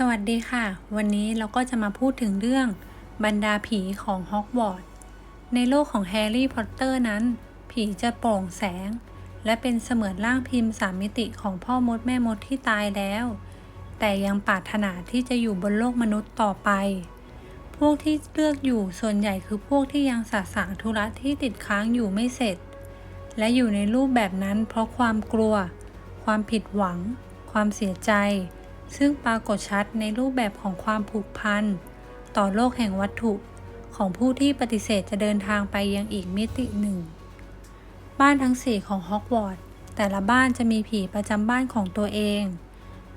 สวัสดีค่ะ วันนี้เราก็จะมาพูดถึงเรื่องบรรดาผีของฮอกวอตส์ในโลกของแฮร์รี่พอตเตอร์นั้น ผีจะโปร่งแสง และเป็นเสมือนร่างพิมพ์สามมิติของพ่อมดแม่มดที่ตายแล้ว แต่ยังปรารถนาที่จะอยู่บนโลกมนุษย์ต่อไป พวกที่เลือกอยู่ส่วนใหญ่คือพวกที่ยังสาสางธุระที่ติดค้างอยู่ไม่เสร็จ และอยู่ในรูปแบบนั้นเพราะความกลัว ความผิดหวัง ความเสียใจ ซึ่งปรากฏชัดในรูปแบบของความผูกพัน ต่อโลกแห่งวัตถุของผู้ที่ปฏิเสธจะเดินทางไปยังอีกมิติหนึ่ง บ้านทั้งสี่ของฮอกวอตส์แต่ละบ้านจะมีผีประจำบ้านของตัวเอง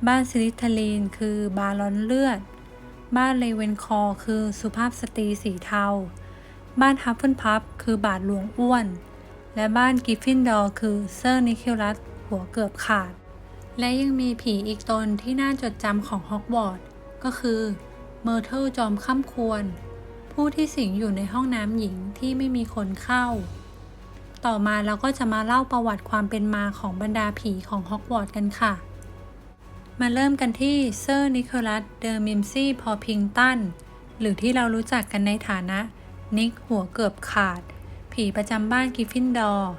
บ้านซิลิทาลีนคือบาลอนเลือด บ้านเลเวนคอร์คือสุภาพสตรีสีเทา บ้านฮัฟเฟิลพับคือบาทหลวงอ้วน และบ้านกิฟฟินดอร์คือเซอร์นิคิลัสหัวเกือบขาด และยังมีผีอีกตนที่น่าจดจำของฮอกวอตส์ก็คือเมอร์เทิลจอมข้ามควร ผู้ที่สิงอยู่ในห้องน้ำหญิงที่ไม่มีคนเข้า ต่อมาเราก็จะมาเล่าประวัติความเป็นมาของบรรดาผีของฮอกวอตส์กันค่ะ มาเริ่มกันที่เซอร์นิโคลัสเดอร์มิมซี่พอพิงตัน หรือที่เรารู้จักกันในฐานะ นิกหัวเกือบขาด ผีประจำบ้านกิฟฟินดอร์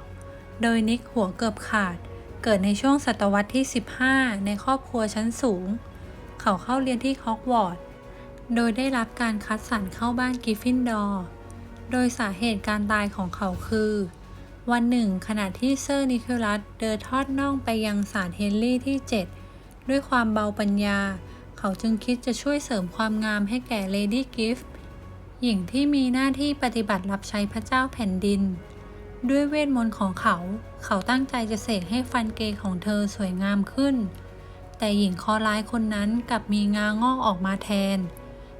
โดยนิกหัวเกือบขาดเเกิดในช่วงศตวรรษที่ 15 ในครอบครัวชั้นสูง เขาเข้าเรียนที่ฮอกวอตส์โดยได้รับการคัดสรรเข้าบ้านกิฟฟินดอร์ โดยสาเหตุการตายของเขาคือ วันหนึ่งขณะที่เซอร์นิโคลัสเดินทอดน่องไปยังศาลเฮนรี่ที่ 7 ด้วยความเบาปัญญา เขาจึงคิดจะช่วยเสริมความงามให้แก่เลดี้กิฟต์หญิงที่มีหน้าที่ปฏิบัติรับใช้พระเจ้าแผ่นดิน ด้วยเวทมนต์ของเขา เขาตั้งใจจะเสกให้ฟันเกย์ของเธอสวยงามขึ้น แต่หญิงคอร้ายคนนั้นกลับมีงางอกออกมาแทน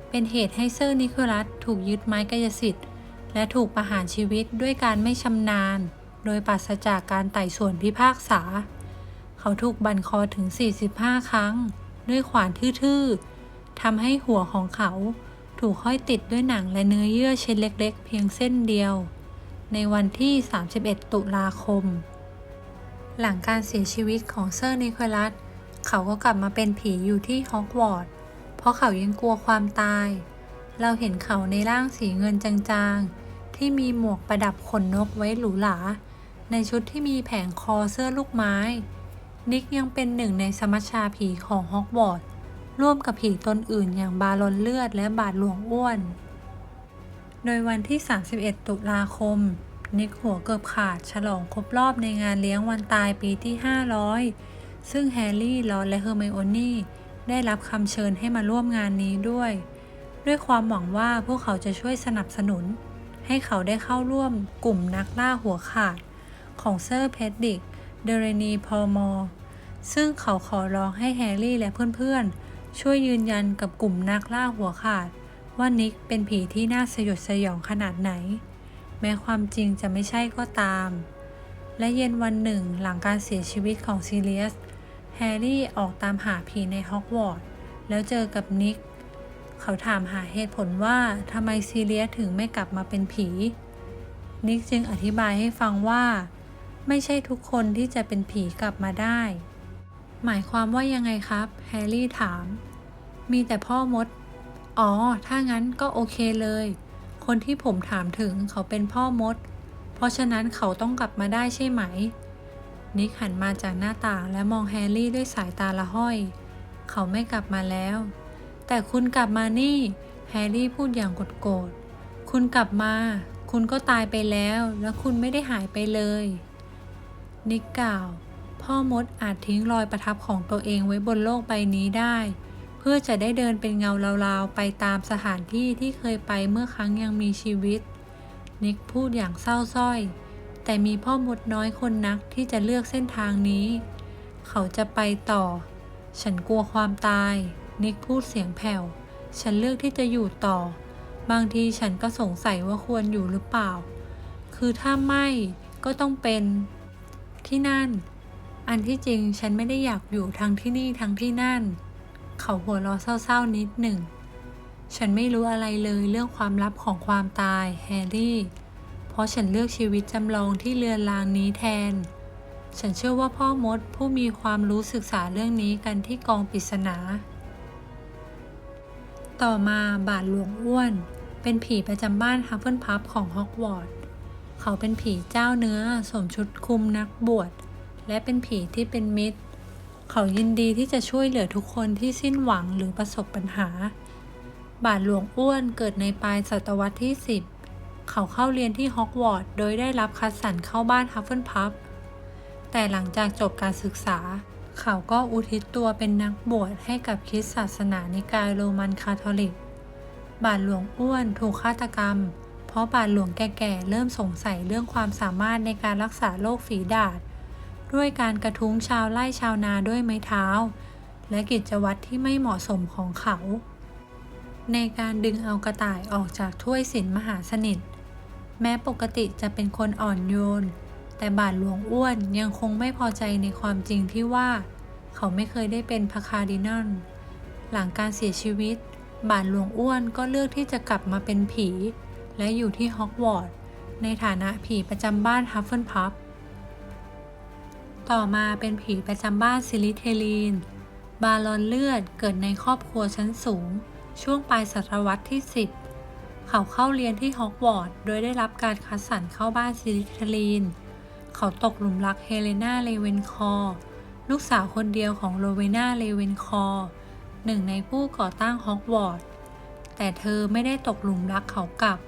เป็นเหตุให้เซอร์นิโคลัสถูกยึดไม้กายสิทธิ์ และถูกประหารชีวิตด้วยการไม่ชำนาญ โดยปราศจากการไต่สวนพิพากษา เขาถูกบันคอถึง 45 ครั้ง ด้วยขวานทื่อๆทำให้หัวของเขาถูกห้อยติดด้วยหนังและเนื้อเยื่อชิ้นเล็ก ๆ เพียงเส้นเดียว ในวันที่ 31 ตุลาคม หลังการเสียชีวิตของเซอร์นิโคลัส เขาก็กลับมาเป็นผีอยู่ที่ฮอกวอตส์ เพราะเขายังกลัวความตาย เราเห็นเขาในร่างสีเงินจางๆ ที่มีหมวกประดับขนนกไว้หรูหรา ในชุดที่มีแผงคอเสื้อลูกไม้ นิกยังเป็นหนึ่งในสมัชชาผีของฮอกวอตส์ ร่วมกับผีตนอื่นอย่างบาลอนเลือดและบาทหลวงอ้วน โดยวันที่ 31 ตุลาคม นิกหัวเกือบขาดฉลองครบรอบในงานเลี้ยงวันตายปีที่ 500 ซึ่งแฮร์รี่รอนและเฮอร์ไมโอนี่ได้รับคำเชิญให้มาร่วมงานนี้ด้วย ด้วยความหวังว่าพวกเขาจะช่วยสนับสนุน ให้เขาได้เข้าร่วมกลุ่มนักล่าหัวขาด ของเซอร์เพดดิก เดเรนีพอมอร์ซึ่งเขาขอร้องให้แฮร์รี่และเพื่อนๆ ช่วยยืนยันกับกลุ่มนักล่าหัวขาด ว่านิกเป็นผีที่น่าสยดสยองขนาดไหน แม้ความจริงจะไม่ใช่ก็ตาม และเย็นวันหนึ่งหลังการเสียชีวิตของซีเรียส แฮร์รี่ออกตามหาผีในฮอกวอตส์แล้วเจอกับนิก เขาถามหาเหตุผลว่าทำไมซีเรียสถึงไม่กลับมาเป็นผี นิกจึงอธิบายให้ฟังว่า ไม่ใช่ทุกคนที่จะเป็นผีกลับมาได้ หมายความว่ายังไงครับ แฮร์รี่ถาม มีแต่พ่อมด อ๋อ ถ้างั้นก็โอเคเลย คนที่ผมถามถึงเขาเป็นพ่อมด เพราะฉะนั้นเขาต้องกลับมาได้ใช่ไหม นิกหันมาจากหน้าต่างและมองแฮร์รี่ด้วยสายตาละห้อย เขาไม่กลับมาแล้ว แต่คุณกลับมานี่ แฮร์รี่พูดอย่างโกรธๆคุณกลับมา คุณก็ตายไปแล้ว และคุณไม่ได้หายไปเลย นิกกล่าว พ่อมดอาจทิ้งรอยประทับของตัวเองไว้บนโลกใบนี้ได้ พื่อจะได้เดินเป็นเงาราวๆ ไปตามสถานที่ที่เคยไปเมื่อครั้งยังมีชีวิต นิกพูดอย่างเศร้าส้อย แต่มีพ่อมดน้อยคนนักที่จะเลือกเส้นทางนี้ เขาจะไปต่อ ฉันกลัวความตาย นิกพูดเสียงแผ่ว ฉันเลือกที่จะอยู่ต่อ บางทีฉันก็สงสัยว่าควรอยู่หรือเปล่า คือถ้าไม่ก็ต้องเป็น ที่นั่น อันที่จริงฉันไม่ได้อยากอยู่ทั้งที่นี่ทั้งที่นั่น เขาหัวเราะเศร้าๆนิดหนึ่ง ฉันไม่รู้อะไรเลยเรื่องความลับของความตายแฮร์รี่ เพราะฉันเลือกชีวิตจำลองที่เรือนรางนี้แทน ฉันเชื่อว่าพ่อมดผู้มีความรู้ศึกษาเรื่องนี้กันที่กองปริศนา ต่อมาบาทหลวงอ้วน เป็นผีประจำบ้านฮัฟเฟิลพับของฮอกวอตส์เขาเป็นผีเจ้าเนื้อสวมชุดคลุมนักบวชและเป็นผีที่เป็นมิตร เขายินดีที่จะช่วยเหลือทุกคนที่สิ้นหวังหรือประสบปัญหา บาทหลวงอ้วนเกิดในปลายศตวรรษที่ 10 เขาเข้าเรียนที่ฮอกวอตส์โดยได้รับคัดสรรเข้าบ้านฮัฟเฟิลพับ แต่หลังจากจบการศึกษา เขาก็อุทิศตัวเป็นนักบวชให้กับคริสตศาสนานิกายโรมันคาทอลิก บาทหลวงอ้วนถูกฆาตกรรม เพราะบาทหลวงแก่ๆเริ่มสงสัยเรื่องความสามารถในการรักษาโรคฝีดาษ ด้วยการกระทุ้งชาวไร่ชาวนาด้วยไม้เท้า และกิจวัตรที่ไม่เหมาะสมของเขา ในการดึงเอากระต่ายออกจากถ้วยสินมหาสนิท แม้ปกติจะเป็นคนอ่อนโยน แต่บาทหลวงอ้วนยังคงไม่พอใจในความจริงที่ว่า เขาไม่เคยได้เป็นพระคาร์ดินัลหลังการเสียชีวิต บาทหลวงอ้วนก็เลือกที่จะกลับมาเป็นผี และอยู่ที่ฮอกวอตส์ในฐานะผีประจำบ้านฮัฟเฟิลพับ ต่อมาเป็นผีประจำบ้านซิลิเทลีน บาลอนเลือดเกิดในครอบครัวชั้นสูง ช่วงปลายศตวรรษที่ 10 เขาเข้าเรียนที่ฮอกวอตส์โดยได้รับการคัดสรรเข้าบ้านซิลิเทลีน เขาตกหลุมรักเฮเลนาเลเวนคอร์ลูกสาวคนเดียวของโรเวนาเลเวนคอร์หนึ่งในผู้ก่อตั้งฮอกวอตส์แต่เธอไม่ได้ตกหลุมรักเขากลับ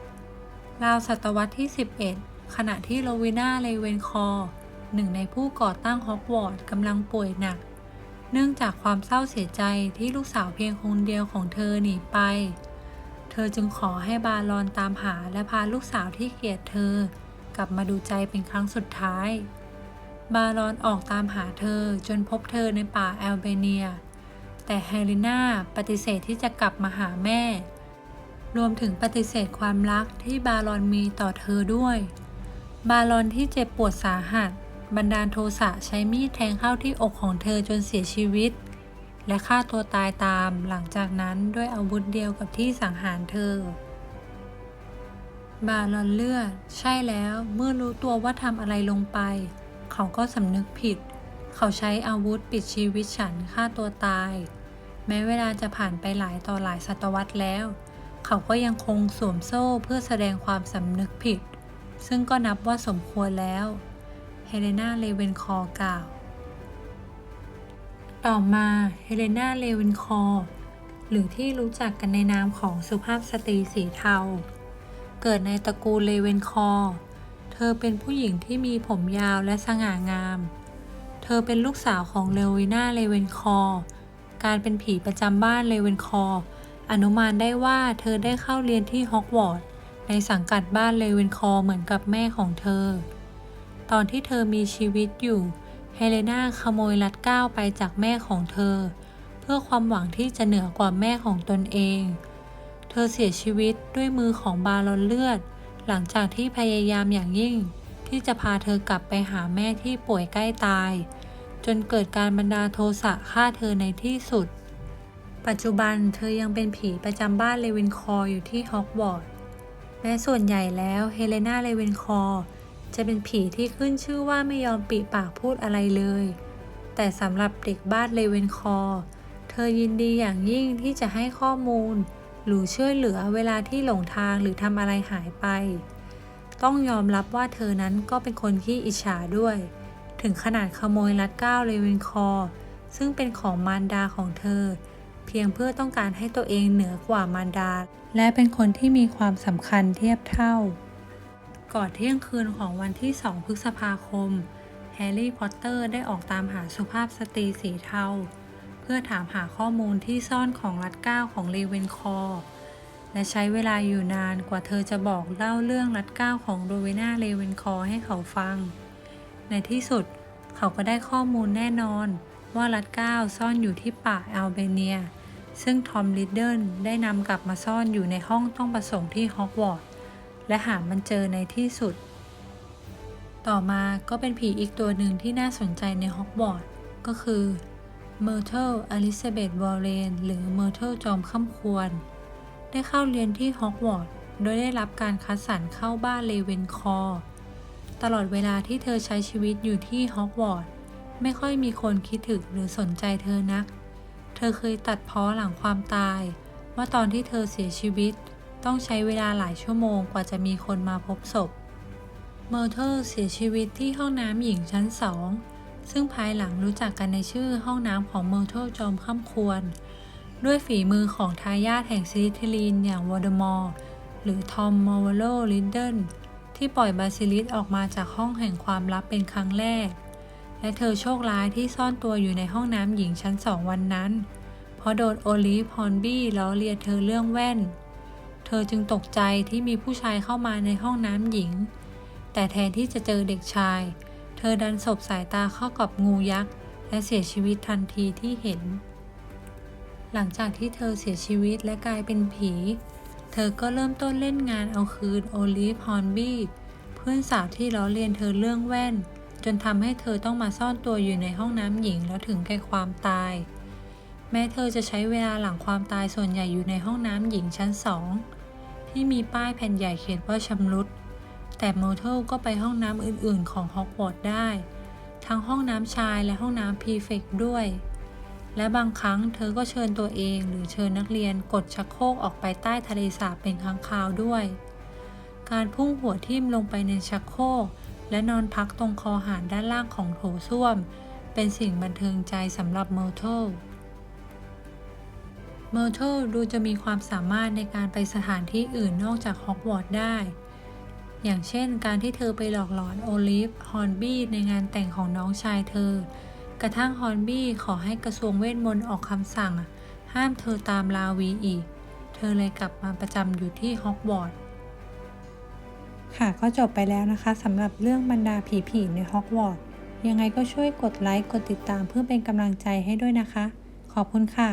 ราวศตวรรษที่ 11 ขณะที่โรเวนาเลเวนคอร์ หนึ่งในผู้ก่อตั้งฮอกวอตส์กำลังป่วยหนัก เนื่องจากความเศร้าเสียใจที่ลูกสาวเพียงคนเดียวของเธอหนีไป เธอจึงขอให้บาลอนตามหาและพาลูกสาวที่เกลียดเธอ กลับมาดูใจเป็นครั้งสุดท้าย บารอนออกตามหาเธอจนพบเธอในป่าแอลเบเนีย แต่เฮเลนาปฏิเสธที่จะกลับมาหาแม่ รวมถึงปฏิเสธความรักที่บารอนมีต่อเธอด้วยบารอนที่เจ็บปวดสาหัส บันดาลโทสะใช้มีดแทงเข้าที่อกของเธอจนเสียชีวิต และฆ่าตัวตายตามหลังจากนั้นด้วยอาวุธเดียวกับที่สังหารเธอ บาลอนเลือด ใช่แล้วเมื่อรู้ตัวว่าทำอะไรลงไป เขาก็สำนึกผิด เขาใช้อาวุธปิดชีวิตฉันฆ่าตัวตาย แม้เวลาจะผ่านไปหลายต่อหลายศตวรรษแล้ว เขาก็ยังคงสวมโซ่เพื่อแสดงความสำนึกผิด ซึ่งก็นับว่าสมควรแล้ว เฮเลนาเลเวนคอร์กล่าว ต่อมาเฮเลนาเลเวนคอร์หรือที่รู้จักกันในนามของสุภาพสตรีสีเทา เกิดในตระกูลเลเวนคอร์เธอเป็นผู้หญิงที่มีผมยาวและสง่างาม เธอเป็นลูกสาวของเลวิน่าเลเวนคอร์การเป็นผีประจำบ้านเลเวนคอร์อนุมานได้ว่าเธอได้เข้าเรียนที่ฮอกวอตส์ในสังกัดบ้านเลเวนคอร์เหมือนกับแม่ของเธอ ตอนที่เธอมีชีวิตอยู่ เฮเลนาขโมยลัดก้าวไปจากแม่ของเธอ เพื่อความหวังที่จะเหนือกว่าแม่ของตนเอง เธอเสียชีวิตด้วยมือของบาลอนเลือด หลังจากที่พยายามอย่างยิ่ง ที่จะพาเธอกลับไปหาแม่ที่ป่วยใกล้ตาย จนเกิดการบันดาโทสะฆ่าเธอในที่สุด ปัจจุบันเธอยังเป็นผีประจำบ้านเลวินคอร์อยู่ที่ฮอกวอตส์แม้ส่วนใหญ่แล้วเฮเลนาเลวินคอร์ จะเป็นผีที่ขึ้นชื่อว่าไม่ยอมปิปากพูดอะไรเลย แต่สำหรับเด็กบ้านเลเวนคอร์เธอยินดีอย่างยิ่งที่จะให้ข้อมูล หรือช่วยเหลือเวลาที่หลงทางหรือทำอะไรหายไป ต้องยอมรับว่าเธอนั้นก็เป็นคนที่อิจฉาด้วย ถึงขนาดขโมยรัดเก้าเลเวนคอร์ซึ่งเป็นของมารดาของเธอ เพียงเพื่อต้องการให้ตัวเองเหนือกว่ามารดา และเป็นคนที่มีความสำคัญเทียบเท่า ก่อนเที่ยงคืนของวันที่ 2 พฤษภาคม แฮร์รี่ พอตเตอร์ได้ออกตามหาสุภาพสตรีสีเทา เพื่อถามหาข้อมูลที่ซ่อนของรัดเก้าของเลเวนคอร์และใช้เวลาอยู่นานกว่าเธอจะบอกเล่าเรื่องรัดเก้าของโรเวนาเลเวนคอร์ให้เขาฟัง ในที่สุดเขาก็ได้ข้อมูลแน่นอนว่ารัดเก้าซ่อนอยู่ที่ป่าแอลเบเนีย ซึ่งทอมลิดเดิลได้นำกลับมาซ่อนอยู่ในห้องต้องประสงค์ที่ฮอกวอตส์ และหามันเจอในที่สุด ต่อมาก็เป็นผีอีกตัวหนึ่งที่น่าสนใจในฮอกวอตส์ก็คือเมอร์เทลอลิซาเบธวอลเลนหรือเมอร์เทลจอมข้ามควร ได้เข้าเรียนที่ฮอกวอตส์โดยได้รับการคัดสรรเข้าบ้านเลเวนคอร์ตลอดเวลาที่เธอใช้ชีวิตอยู่ที่ฮอกวอตส์ไม่ค่อยมีคนคิดถึงหรือสนใจเธอนัก เธอเคยตัดเพ้อหลังความตายเพว่าตอนที่เธอเสียชีวิต ต้องใช้เวลาหลายชั่วโมงกว่าจะมีคนมาพบศพ เมอร์เทอร์เสียชีวิตที่ห้องน้ำหญิงชั้นสองซึ่งภายหลังรู้จักกันในชื่อห้องน้ำของเมอร์เทอร์จอมข้ามควร ด้วยฝีมือของทายาทแห่งซิลิทิลีนอย่างวอร์ดมอร์หรือทอมมอร์โลลินเดนที่ปล่อยบาซิลิสออกมาจากห้องแห่งความลับเป็นครั้งแรก และเธอโชคร้ายที่ซ่อนตัวอยู่ในห้องน้ำหญิงชั้นสองวันนั้น เพราะโดนโอลิฟฮอนบี้ล้อเลียนเธอเรื่องแว่น เธอจึงตกใจที่มีผู้ชายเข้ามาในห้องน้ำหญิง แต่แทนที่จะเจอเด็กชาย เธอดันสบสายตาเข้ากับงูยักษ์ และเสียชีวิตทันทีที่เห็น หลังจากที่เธอเสียชีวิตและกลายเป็นผี เธอก็เริ่มต้นเล่นงานเอาคืนโอลิฟฮอนบี้เพื่อนสาวที่ล้อเลียนเธอเรื่องแว่น จนทำให้เธอต้องมาซ่อนตัวอยู่ในห้องน้ำหญิงแล้วถึงแก่ความตาย แม้เธอจะใช้เวลาหลังความตายส่วนใหญ่อยู่ในห้องน้ำหญิงชั้นสองที่มีป้ายแผ่นใหญ่เขียนว่าชำรุด แต่โมเทลก็ไปห้องน้ำอื่นๆ ของฮอกวอตส์ได้ ทั้งห้องน้ำชายและห้องน้ำพีเฟกด้วย และบางครั้งเธอก็เชิญตัวเองหรือเชิญนักเรียนกดชักโครกออกไปใต้ทะเลสาบเป็นครั้งคราวด้วย การพุ่งหัวทิ่มลงไปในชักโครกและนอนพักตรงคอหารด้านล่างของโถส้วม เป็นสิ่งบันเทิงใจสำหรับเมอร์เทล เมอร์เทลดูจะมีความสามารถในการไปสถานที่อื่นนอกจากฮอกวอตส์ได้ อย่างเช่น การที่เธอไปหลอกหลอนโอลิฟ ฮอนบี้ในงานแต่งของน้องชายเธอ กระทั่งฮอนบี้ขอให้กระทรวงเวทมนต์ออกคำสั่ง ห้ามเธอตามลาวีอีก เธอเลยกลับมาประจำอยู่ที่ฮอกวอตส์ค่ะก็จบไปแล้วนะคะสำหรับเรื่องบรรดาผีๆในฮอกวอตส์ยังไงก็ช่วยกดไลค์ กดติดตามเพื่อเป็นกำลังใจให้ด้วยนะคะ ขอบคุณค่ะ